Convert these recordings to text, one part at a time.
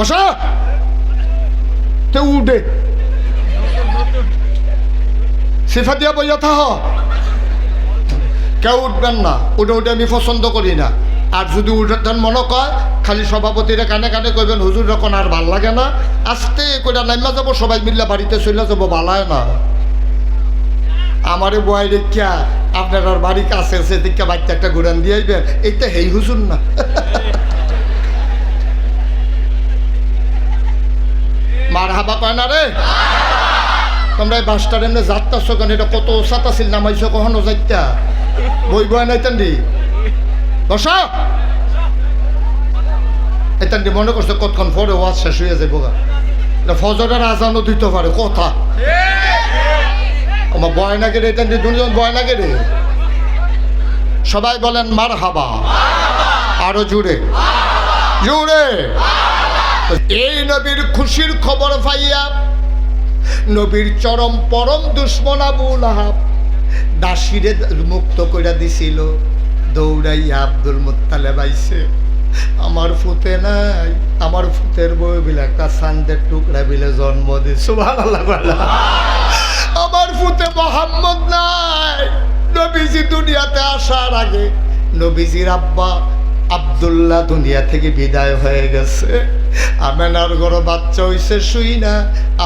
বসা তে উঠে সিফা দিয়া বইয়া থাহ কেউ উঠবেন না উঠে উঠে আমি পছন্দ করি না আর যদি উঠেন মনে কয় খালি সভাপতিরা কানে কানে কইবেন হুজুর যখন আর ভালো লাগে না আস্তে করে নাইমা যাব সবাই মিল্লা বাড়িতে চলে যাব বালায় না আমারে বয় রেখা আপনার বাড়ি কাছে সে দিকে বাচ্চা একটা ঘুরান দিয়ে এইটা হেই হুজুর না মার হাবা কয় না রে। তোমরা এই বাসটার এমনি যাত্রাছ কেন এটা কত ওসাত আছিল নামাইছ কখনো যাইতা বই বয় নাইতেন দি বসা। এতান দি মনে করছে কতক্ষণ পরে ওয়াজ শেষ হয়ে যাব গা। ফজরের আজানও দিতে পারে, কথা। আমার বয় না কেড়ে এটান দি দুজন বয় না কেড়ে সবাই বলেন মার হাবা আরও জুড়ে। জুড়ে। এই নবীর খুশির খবর পাইয়া নবীর চরম পরম দুশ্মন আবুল আহাব দাসিরে মুক্ত করে দিছিল, দৌড়াইয়া আব্দুল মুত্তালেব বাইছে আমার ফুতে নাই, আমার ফুতের বই একটা সান্দের টুকরা বিলে জন্ম দিছো আমার ফুতে মোহাম্মদ নাই। নবীজি দুনিয়াতে আসার আগে নবীজির আব্বা আবদুল্লাহ দুনিয়া থেকে বিদায় হয়ে গেছে। আমেনার ঘর বাচ্চা হইছে, শুই না।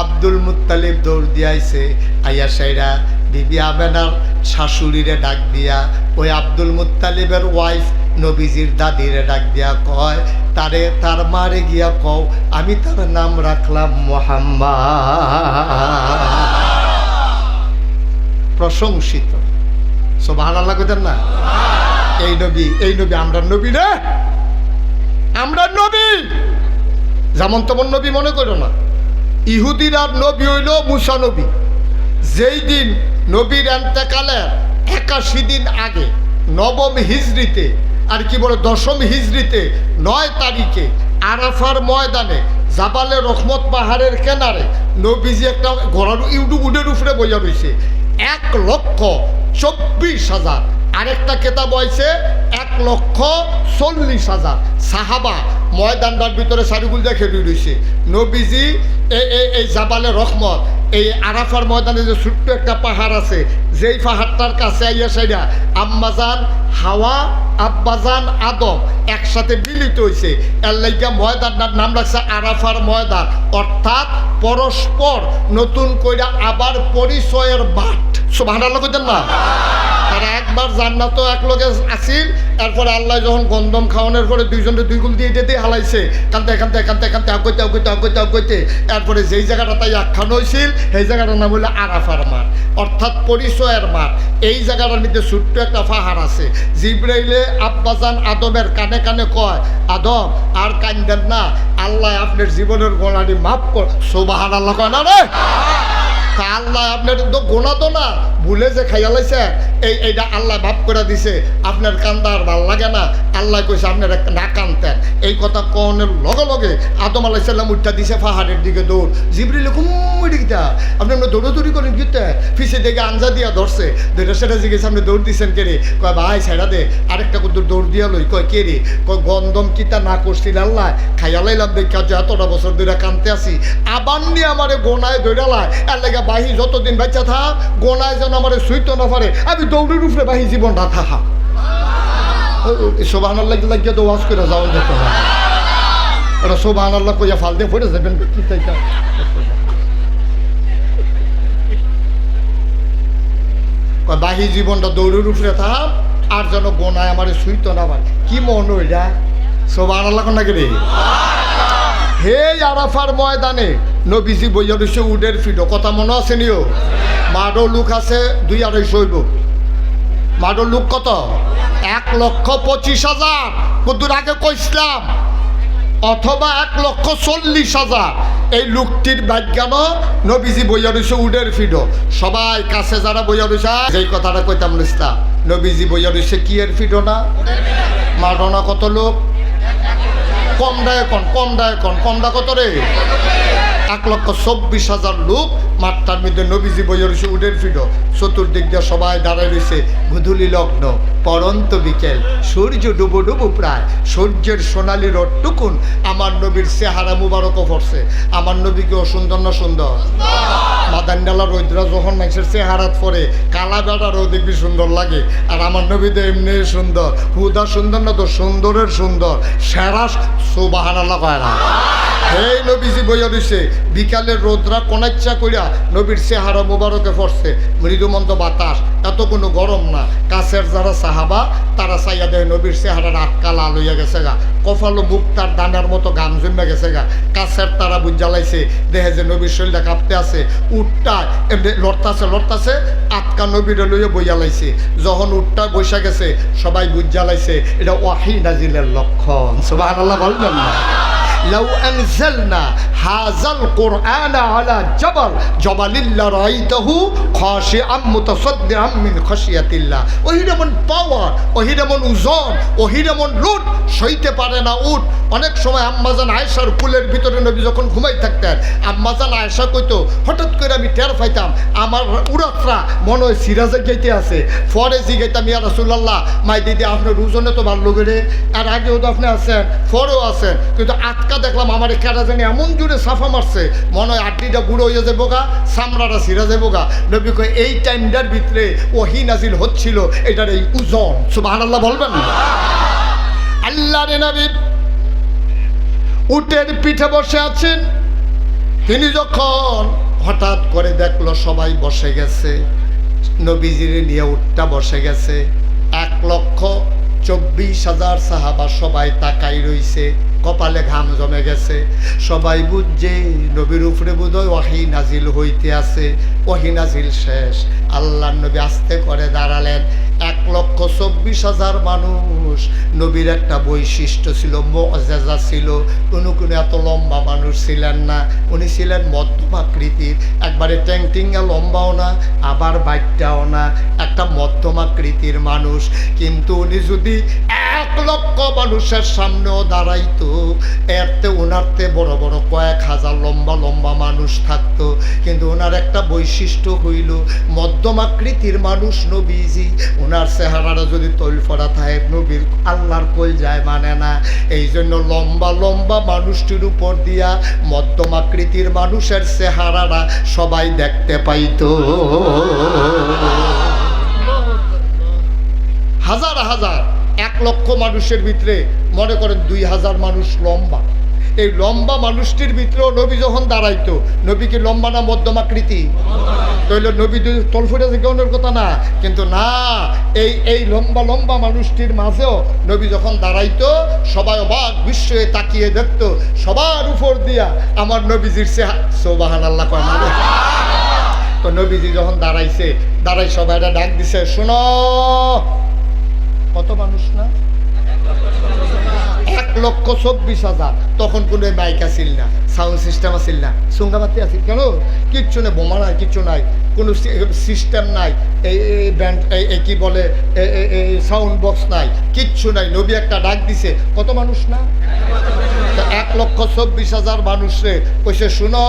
আব্দুল মুত্তালিব দৌড় দিয়াইছে। আইয়া সাইরা, বিবি আমেনার শাশুড়িরে ডাক দিয়া, ওই আব্দুল মুত্তালিবের ওয়াইফ নবীজির দাদিরে ডাক দিয়া কয়, তারে তার মারে গিয়া কও, আমি তার নাম রাখলাম মোহাম্মদ। প্রশংসিত। সব ভালো লাগতেন না? এই নবী এই নবী, আমরা নবী রে। আমরা নবী। যেমন তেমন নবী মনে করো না। ইহুদির আর নবী হইল মুসা নবী। যেই দিন নবীর এন্তেকালের একাশি দিন আগে, নবম হিজড়িতে, আর কি বলে, দশম হিজড়িতে, নয় তারিখে আরাফার ময়দানে, জাবালে রহমত পাহাড়ের কেনারে নবীজি একটা ঘোড়ার ইউটু উডের উপরে বইয়া রয়েছে এক লক্ষ চব্বিশ হাজার আরেকটা কেতাব হয়েছে এক লক্ষ চল্লিশ হাজার। সাহাবা ময়দানটার ভিতরে সারিগুল দিয়ে খেলে রয়েছে নবীজি এই জাবালে রহমত, এই আরাফার ময়দানে যে ছোট্ট একটা পাহাড় আছে, যেই পাহাড়টার কাছে আইয়া সাইডা আম্মাজান, হাওয়া, আব্বাজান, আদম একসাথে মিলিত হয়েছে এর লাইগা ময়দানটার নাম রাখছে আরাফার ময়দান। অর্থাৎ পরস্পর নতুন কইরা আবার পরিচয়ের বাট সব হাঁটালো কইতেন না। তারা একবার জান্নাত এক লগে আসিল, এরপরে আল্লাহ যখন গন্ধম খাওয়ানোর পরে দুইজনে দুই গুল দিয়ে দিয়ে হালাইছে। কানতে কানতে কানতে কানতে আগইতে আগইতে আগইতে আগইতে এরপরে যেই জায়গাটা তাই আখ্যান হয়েছিল সেই জায়গাটার নাম হলো আরাফার মাঠ, অর্থাৎ পরিচয়ের মাঠ। এই জায়গাটার মধ্যে ছোট্ট একটা পাহাড় আছে। জিব্রাইলে আব্বাজান আদমের কানে কানে কয়, আদম, আর কান্দেন না, আল্লাহ আপনার জীবনের গোলাটি মাফ কর। সোবাহান আল্লাহ কয়, না রে! আল্লাহ আপনার তো গোনা তো না। ভুলে যে খাইয়া লাইছে, এই এইটা আল্লাহ ভাব করে দিছে। আপনার কান্দা আর ভালো লাগে না। আল্লাহ কইছে আপনার না কানতেন এই কথা কনের লগে লগে আদম আলাহ সাল্লাম উঠটা দিছে পাহাড়ের দিকে দৌড়। জিবরিলে গিতা আপনি আমরা দৌড়াদৌড়ি করেন গিতে ফিসে দিকে আঞ্জা দিয়া ধরছে। দুইটা সেটা জিজ্ঞেস, আপনি দৌড় দিছেন কে রে? কয়, ভাই ছেড়া দে, আরেকটা কত দৌড় দিয়া লই। কয়, কে রে? কয়, গন্ধম কিতা না করছিল আল্লাহ? খাইয়া লাইলাম দেখা এতটা বছর ধরে কানতে আসি। আবার নিয়ে আমারে গোনায় দৌড়ালায় এর লেগে বাহি যতদিন বাচ্চা থাক, গোনায় যেন আমারে সুইতো না পারে, আমি দৌড়ের উপরে বাহি জীবনটা থাকা। সোবাহান আল্লাহ লাগিয়ে তো ওয়াজ করে যাওয়া যেতে আল্লাহ কইয়া ফাল দিয়ে যাবেন, কি বাহি জীবনটা দৌড়ের উপরে থাক, আর যেন গোনায় আমারে সুইতো না পারে। কি মন ওইটা সোবাহান আল্লাহ নাকি রে? হে আরাফার ময়দানে, নবীজি বইয়া রয়েছে উডের ফিডো। কথা মনে আছে নিও? মাডো লোক আছে, দুই আড়াইশো হইব। মাডো লোক কত? এক লক্ষ পঁচিশ হাজার। কদ্দুর আগে কইসলাম অথবা এক লক্ষ চল্লিশ হাজার। এই লোকটির বিজ্ঞান নবীজি বইয়া উডের ফিডো। সবাই কাছে যারা বইয়া রয়েছে যেই কথাটা কইতাম নিস্তাম নবীজি বইয়া কি এর ফিডো না? মাডোনা কত লোক? কম দায় কন কম দায় কন কম দা কত রে? এক লক্ষ চব্বিশ হাজার লোক মাঠটার মধ্যে নবীজি বইয়ে রয়েছে উডের ফিডো। চতুর্দিক দিয়ে সবাই দাঁড়ায় রয়েছে গুধুলি লগ্ন, পরন্ত বিকেল। সূর্য ডুবো ডুবো প্রায়। সূর্যের সোনালি রটটুকুন আমার নবীর চেহারা মুবারকও পড়ছে। আমার নবীকেও সুন্দর না সুন্দর? মাদান্ডালা রৌদ্রা যখন মানুষের চেহারাত পরে, কালা বেড়ারও দেখবি সুন্দর লাগে। আর আমার নবী তো এমনি সুন্দর। হুদা সুন্দর না তো সুন্দরের সুন্দর? সেরা আল্লাহ কয় না। এই নবীজি বইয়া দিছে বিকালে রোদরা কোনাচ্ছা কইরা নবীর চেহারা মুবারকে পড়ছে মৃদুমন্দ বাতাস, এত কোনো গরম না। কাছের যারা সাহাবা, তারা চাইয়া দেয় নবীর চেহারার আটকা লাল হইয়া গেছে গা। কফালো বুক তার দানার মতো গাম জমে গেছে গা। কাছের তারা বুঝ জ্বালাইছে দেহে যে নবীর শরীরটা কাঁপতে আছে উঠটা এমনি লড়তাছে লড়তাছে, আটকা নবীর লইয়া বইয়া লাইছে। যখন উঠটা বৈশা গেছে, সবাই বুঝ জ্বালাইছে এটা ওয়াহি নাজিলের লক্ষণ। সবাই আল্লাহ বলবেন না। হাজাল কোরআন আলা জবাল, জবালিল্লা রাইতাহু খসে আম্মুতাসদ্দে আম্মিন খসিয়াতিল্লা ওহির এমন পাওয়ার ওহির এমন উজন, ওহির এমন লুট, সইতে পারে না উঠ অনেক সময় আম্মাজান আয়েশার কুলের ভিতরে নবী যখন ঘুমাই থাকতেন আম্মাজান আয়েশা কইতো, হঠাৎ করে আমি টের পাইতাম, আমার উড়াতরা মনে হয় সিরাজে যাইতে আছে। ফরে জিগাইতাম, ইয়া রাসুল্লাহ মাই দিদি, আপনার উজনে তো ভালো রে। আর আগেও তো আপনি আছেন ফরও আছেন। কিন্তু আটকা দেখলাম আমার কেটা জানি এমন জুড়ে সাফা মারছে। মনে হয় আটটিটা গুঁড়ো হয়ে যাব গা সামরাটা সিরা যাব গা নবী কয়, এই টাইমটার ভিতরে ওহি নাজিল হচ্ছিল, এটার এই ওজন। সুবাহ আল্লাহ বলবেন? আল্লাহ রে নবী, উটের পিঠে বসে আছেন। তিনি যখন হঠাৎ করে দেখল সবাই বসে গেছে, নবীজিরে নিয়ে উঠটা বসে গেছে, এক লক্ষ চব্বিশ হাজার সাহাবা সবাই তাকাই রইছে, কপালে ঘাম জমে গেছে। সবাই বুঝছে, নবীর উপরে বোধহয় ওয়াহি নাজিল হইতে আছে, ওয়াহি নাজিল শেষ। আল্লাহ নবী আস্তে করে দাঁড়ালেন লক্ষ চব্বিশ হাজার মানুষ। নবীর একটা বৈশিষ্ট্য ছিল মজেজা ছিল। কোনো কোনো এত লম্বা মানুষ ছিলেন না। উনি ছিলেন মধ্যম আকৃতির। একবারে ট্যাংটিঙ্গা লম্বাও না, আবার বাইকটাও না। একটা মধ্যম আকৃতির মানুষ। কিন্তু উনি যদি এক লক্ষ মানুষের সামনেও দাঁড়াইতো এরতে ওনারতে বড় বড় কয়েক হাজার লম্বা লম্বা মানুষ থাকতো। কিন্তু ওনার একটা বৈশিষ্ট্য হইল, মধ্যম আকৃতির মানুষ নবীজি। ওনার চেহারাটা যদি তৈল ফরা থাকে, নবীর আল্লাহর কই যায় মানে না। এই জন্য লম্বা লম্বা মানুষটির উপর দিয়া মধ্যম আকৃতির মানুষের চেহারাটা সবাই দেখতে পাইতো। হাজার হাজার, এক লক্ষ মানুষের ভিতরে মনে করেন দুই হাজার মানুষ লম্বা। এই লম্বা মানুষটির ভিতরেও নবী যখন দাঁড়াইতো নবী কি লম্বা না মধ্যম আকৃতি? তাহলে নবী তলফুটে জিজ্ঞাসনের কথা না, কিন্তু না, এই এই লম্বা লম্বা মানুষটির মাঝেও নবী যখন দাঁড়াইতো, সবাই অবাক, বিস্ময়ে তাকিয়ে দেখতো, সবার উপর দিয়া আমার নবীজির সে সোবাহান আল্লাহ কয় তো নবীজি যখন দাঁড়াইছে, দাঁড়াই সবাই ডাক দিছে, শোনো। কত মানুষ না? লক্ষ চব্বিশ হাজার। তখন কোনো মাইক আসিল না, সাউন্ড সিস্টেম আসিল না সুঙ্গাবাতি আসিল কেন? কিচ্ছু নেই, বোমা নাই, কিচ্ছু নাই, কোনো সিস্টেম নাই, এই ব্যান্ড, এই বলে সাউন্ড বক্স নাই, কিচ্ছু নাই। নবী একটা ডাক দিছে, কত মানুষ না? এক লক্ষ চব্বিশ হাজার মানুষে কইছে শুনো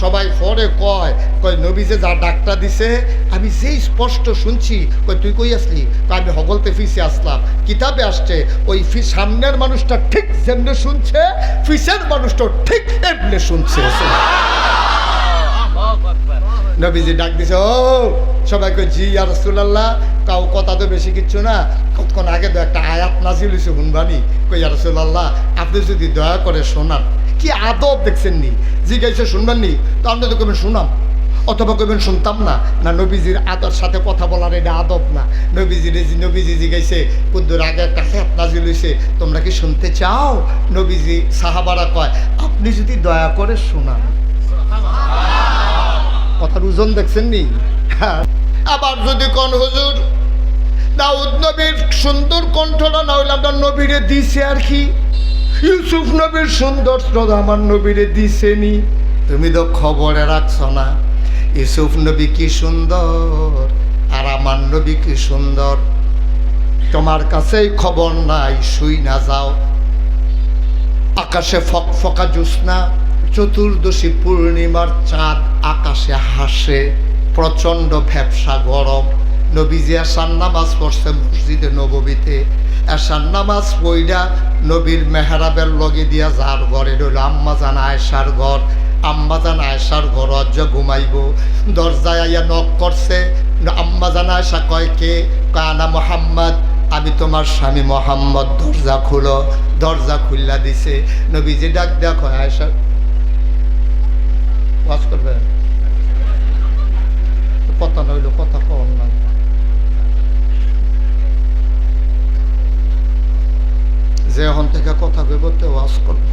সবাই পরে কয় কয় নবী যে যা ডাকটা দিছে আমি যেই স্পষ্ট শুনছি কই তুই কই আসলি? কয় আমি হগলতে ফিসে আসলাম। কিতাবে আসছে ওই ফি সামনের মানুষটা ঠিক যেমনে শুনছে ফিসের মানুষটা ঠিক এমনি শুনছে। নবীজি ডাক দিছে ও সবাইকে জি আর রসুল্লাহ কাউ কথা তো বেশি কিচ্ছু না। কতক্ষণ আগে তো একটা আয়াত নাজিল হয়েছে হুনবানি কই আর রসুল্লাহ আপনি যদি দয়া করে শোনান। কি আদব দেখছেন নি? জিজ্ঞাসা শুনবেন নি? তো আপনি তো কবেন শুনাম। অথবা কবেন শুনতাম না। না, নবীজির আদর সাথে কথা বলার এটা আদব না। নবীজির নবীজি জিজ্ঞাসে, কুদ্দুর, আগে একটা হাত নাজিল হয়েছে তোমরা কি শুনতে চাও? নবীজি সাহাবারা কয়, আপনি যদি দয়া করে শোনান। কথার ওজন দেখছেন নি? হ্যাঁ। আবার যদি কোন হুজুর, দাউদ নবীর সুন্দর কণ্ঠটা না হইলে আপনার নবীরে দিছে আর কি? ইউসুফ নবীর সুন্দর শ্রদ্ধা আমার নবীরে দিছেনি। তুমি তো খবরে রাখছ না, ইউসুফ নবী কি সুন্দর আর আমার নবী কি সুন্দর? তোমার কাছেই খবর নাই, শুই না যাও। আকাশে ফক ফকা জ্যোৎস্না চতুর্দশী পূর্ণিমার চাঁদ আকাশে হাসে। প্রচণ্ড ভ্যাবসা গরম। নবীজি আসার নামাজ পড়ছে মসজিদে নববীতে, আসার নামাজ পইরা নবীর মেহরাবের লগে দিয়া যার ঘরে রইল, আম্মা জান আয়সার ঘর। আম্মা জান আয়সার ঘর অজ্জ ঘুমাইব। দরজায় আইয়া নক করছে, আম্মা জান আয়সা কয়, কে? কানা মোহাম্মদ, আমি তোমার স্বামী মোহাম্মদ, দরজা খুলো। দরজা খুল্লা দিছে। নবীজি ডাক দেখো আয়সা ওয়াজ করবে? নইল কথা কম না। যে এখন থেকে কথা কইব তে ওয়াজ করবে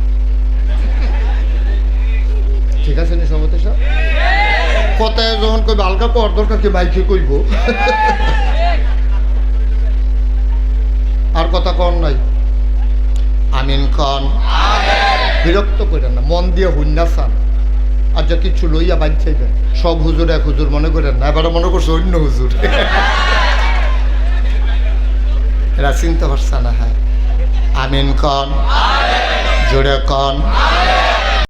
ঠিক আছে নি সবতে সব কথায় যখন কইবে, আলগা কর দরকার কি, মাইকে কইব? আর কথা কন নাই। আমিন কন বিরক্ত করেন না, মন দিয়ে হুন্না চান আর যা কিছু লইয়া বাঁচাইবেন সব হুজুর এক হুজুর মনে করেন, না এবারে মনে করছে অন্য হুজুর। এরা চিনতে পারছে না হ্যাঁ। আমিন কন, জোরে কন।